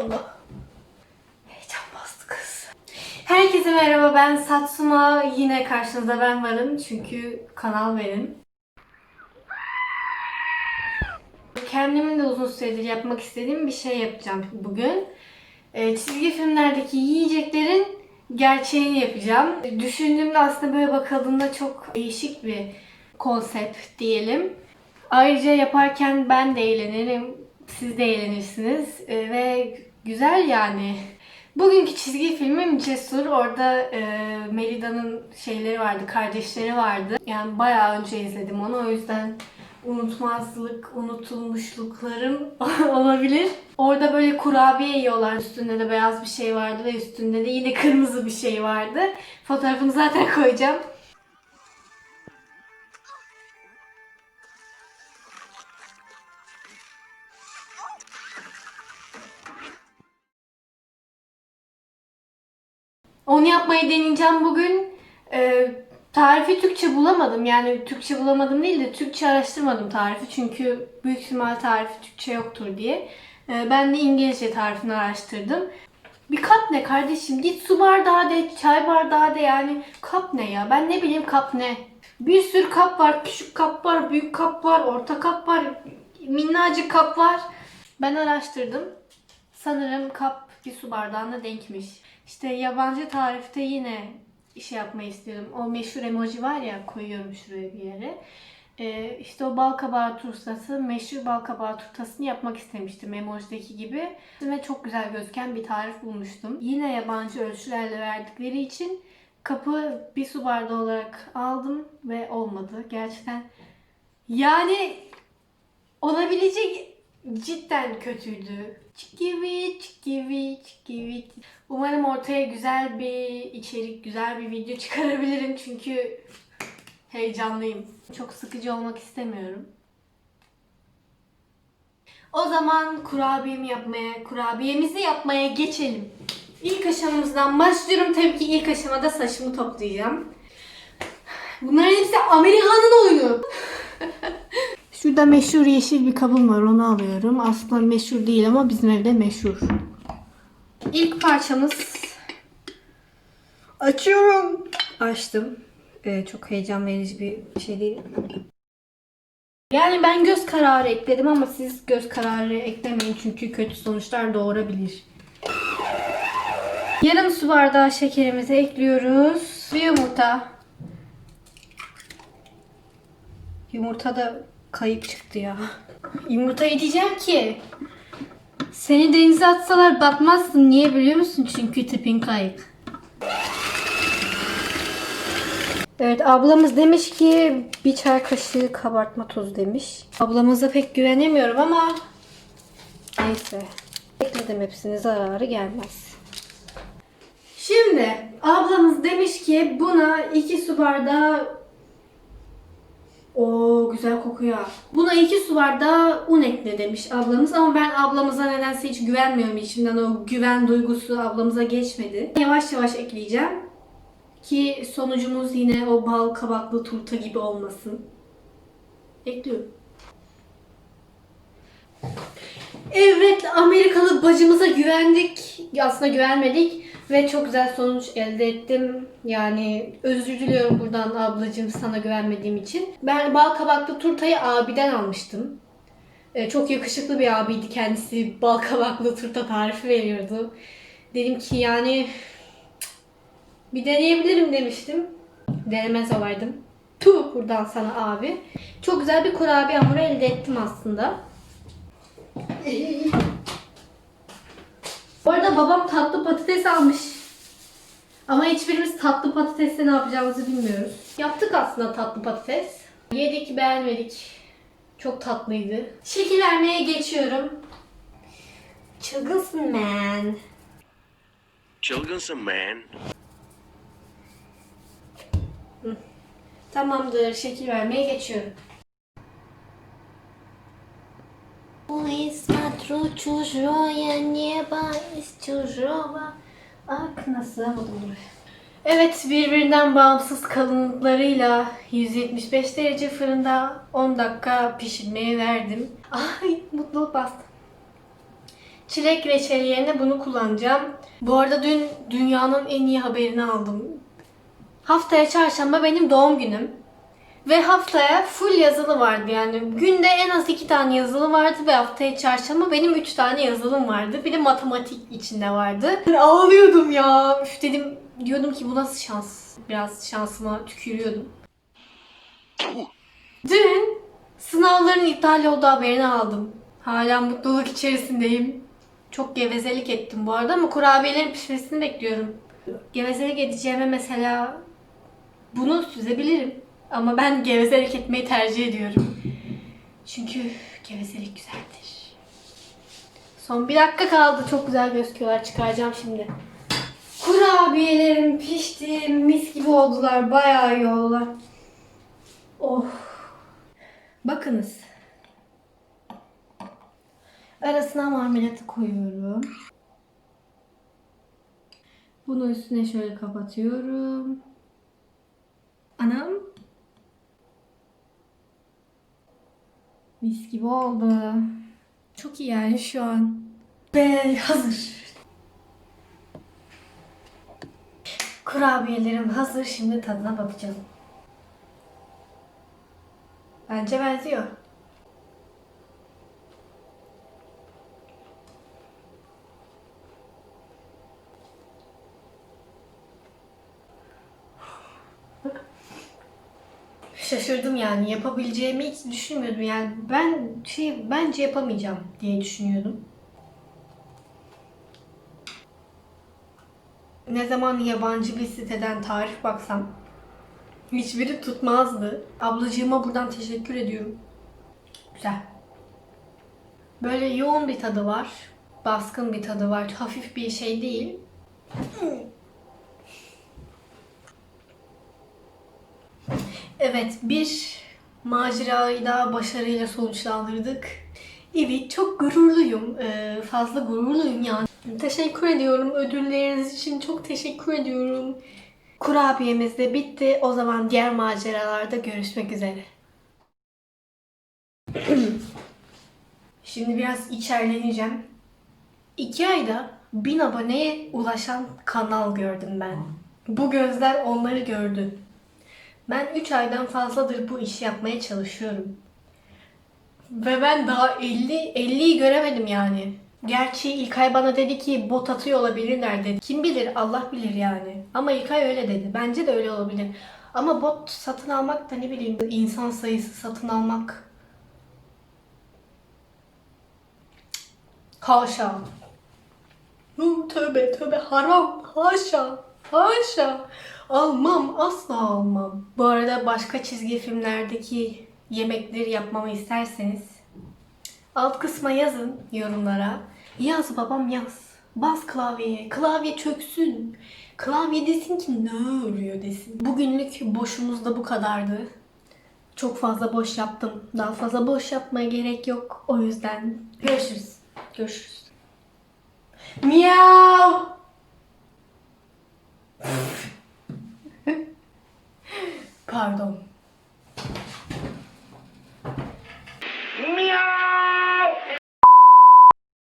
Allah. Heyecan bastı kız. Herkese merhaba ben Satsuma. Yine karşınızda ben varım çünkü kanal benim. Kendimin de uzun süredir yapmak istediğim bir şey yapacağım bugün. Ee, çizgi filmlerdeki yiyeceklerin gerçeğini yapacağım. Düşündüğümde aslında böyle bakıldığında çok değişik bir konsept diyelim. Ayrıca yaparken ben de eğlenirim, siz de eğlenirsiniz Ee, ve güzel yani. Bugünkü çizgi filmim Cesur. Orada e, Merida'nın şeyleri vardı, kardeşleri vardı. Yani bayağı önce izledim onu. O yüzden unutmazlık, unutulmuşluklarım olabilir. Orada böyle kurabiye yiyorlar. Üstünde de beyaz bir şey vardı ve üstünde de yine kırmızı bir şey vardı. Fotoğrafını zaten koyacağım. Onu yapmayı deneyeceğim bugün. Ee, tarifi Türkçe bulamadım. Yani Türkçe bulamadım değil de Türkçe araştırmadım tarifi. Çünkü büyük ihtimal tarifi Türkçe yoktur diye. Ee, ben de İngilizce tarifini araştırdım. Bir kap ne kardeşim? Git su bardağı de, çay bardağı de yani. Kap ne ya? Ben ne bileyim kap ne? Bir sürü kap var. Küçük kap var, büyük kap var, orta kap var, minnacık kap var. Ben araştırdım. Sanırım kap bir su bardağına denkmiş. İşte yabancı tarifte yine iş yapmayı istiyorum. O meşhur emoji var ya koyuyorum şuraya bir yere. Ee, işte o bal kabağı turtası, meşhur bal kabağı turtasını yapmak istemiştim emojideki gibi. Ve çok güzel gözüken bir tarif bulmuştum. Yine yabancı ölçülerle verdikleri için kapı bir su bardağı olarak aldım ve olmadı. Gerçekten yani olabilecek cidden kötüydü. Çikivi, çikivi, çikivi. Umarım ortaya güzel bir içerik, güzel bir video çıkarabilirim çünkü heyecanlıyım. Çok sıkıcı olmak istemiyorum. O zaman kurabiyemi yapmaya, kurabiyemizi yapmaya geçelim. İlk aşamamızdan başlıyorum. Tabii ki ilk aşamada saçımı toplayacağım. Bunların hepsi Amerikan'ın oyunu. Şurada meşhur yeşil bir kabım var onu alıyorum. Aslında meşhur değil ama bizim evde meşhur. İlk parçamız açıyorum. Açtım. Ee, çok heyecan verici bir şey değil. Yani ben göz kararı ekledim ama siz göz kararı eklemeyin çünkü kötü sonuçlar doğurabilir. Yarım su bardağı şekerimizi ekliyoruz. Bir yumurta. Yumurta da kayıp çıktı ya. Yumurtayı diyeceğim ki seni denize atsalar batmazsın. Niye biliyor musun? Çünkü tipin kayık. Evet ablamız demiş ki bir çay kaşığı kabartma tozu demiş. Ablamıza pek güvenemiyorum ama neyse. Ekledim hepsini zararı gelmez. Şimdi ablamız demiş ki buna 2 su bardağı o güzel kokuyor. Buna 2 su bardağı un ekle demiş ablamız ama ben ablamıza nedense hiç güvenmiyorum. İçimden o güven duygusu ablamıza geçmedi. Yavaş yavaş ekleyeceğim. Ki sonucumuz yine o bal kabaklı turta gibi olmasın. Ekliyorum. Evet Amerikalı bacımıza güvendik. Aslında güvenmedik ve çok güzel sonuç elde ettim. Yani özür diliyorum buradan ablacığım sana güvenmediğim için. Ben bal kabaklı turtayı abiden almıştım. Ee, çok yakışıklı bir abiydi kendisi. Bal kabaklı turta tarifi veriyordu. Dedim ki yani bir deneyebilirim demiştim. Denemez olaydım. Tuh buradan sana abi. Çok güzel bir kurabiye hamuru elde ettim aslında. Bu arada babam tatlı patates almış. Ama hiçbirimiz tatlı patatesle ne yapacağımızı bilmiyoruz. Yaptık aslında tatlı patates. Yedik beğenmedik. Çok tatlıydı. Şekil vermeye geçiyorum. Çılgınsın man. Çılgınsın man. Tamamdır. Şekil vermeye geçiyorum. Смотрю чужое небо из чужого окна. Sığamadım Evet birbirinden bağımsız kalınlıklarıyla 175 derece fırında 10 dakika pişirmeye verdim. Ay mutluluk bastı. Çilek reçeli yerine bunu kullanacağım. Bu arada dün dünyanın en iyi haberini aldım. Haftaya çarşamba benim doğum günüm. Ve haftaya full yazılı vardı yani. Günde en az iki tane yazılı vardı ve haftaya çarşamba benim üç tane yazılım vardı. Bir de matematik içinde vardı. Ağlıyordum ya. Üf dedim diyordum ki bu nasıl şans. Biraz şansıma tükürüyordum. Dün sınavların iptal olduğu haberini aldım. Hala mutluluk içerisindeyim. Çok gevezelik ettim bu arada ama kurabiyelerin pişmesini bekliyorum. Gevezelik edeceğime mesela bunu süzebilirim. Ama ben gevezelik etmeyi tercih ediyorum. Çünkü gevezelik güzeldir. Son bir dakika kaldı. Çok güzel gözüküyorlar. Çıkaracağım şimdi. Kurabiyelerim pişti. Mis gibi oldular. Bayağı iyi oldular. Oh. Bakınız. Arasına marmelatı koyuyorum. Bunu üstüne şöyle kapatıyorum. Anam. Mis gibi oldu. Çok iyi yani şu an. Ve hazır. Kurabiyelerim hazır. Şimdi tadına bakacağım. Bence benziyor. Şaşırdım yani yapabileceğimi hiç düşünmüyordum yani ben şey bence yapamayacağım diye düşünüyordum. Ne zaman yabancı bir siteden tarif baksam hiçbiri tutmazdı. Ablacığıma buradan teşekkür ediyorum. Güzel. Böyle yoğun bir tadı var. Baskın bir tadı var. Hafif bir şey değil. Evet, bir macerayı daha başarıyla sonuçlandırdık. Evet, çok gururluyum. Ee, fazla gururluyum yani. Teşekkür ediyorum. Ödülleriniz için çok teşekkür ediyorum. Kurabiyemiz de bitti. O zaman diğer maceralarda görüşmek üzere. Şimdi biraz içerleneceğim. İki ayda bin aboneye ulaşan kanal gördüm ben. Bu gözler onları gördü. Ben 3 aydan fazladır bu işi yapmaya çalışıyorum. Ve ben daha 50 50'yi göremedim yani. Gerçi İlkay bana dedi ki bot atıyor olabilirler dedi. Kim bilir Allah bilir yani. Ama İlkay öyle dedi. Bence de öyle olabilir. Ama bot satın almak da ne bileyim insan sayısı satın almak. Haşa. Hu, tövbe tövbe haram. Haşa. Haşa. Almam. Asla almam. Bu arada başka çizgi filmlerdeki yemekleri yapmamı isterseniz alt kısma yazın yorumlara. Yaz babam yaz. Bas klavyeye. Klavye çöksün. Klavye desin ki ne oluyor desin. Bugünlük boşumuz da bu kadardı. Çok fazla boş yaptım. Daha fazla boş yapmaya gerek yok. O yüzden görüşürüz. Görüşürüz. Miau. 怕佢冻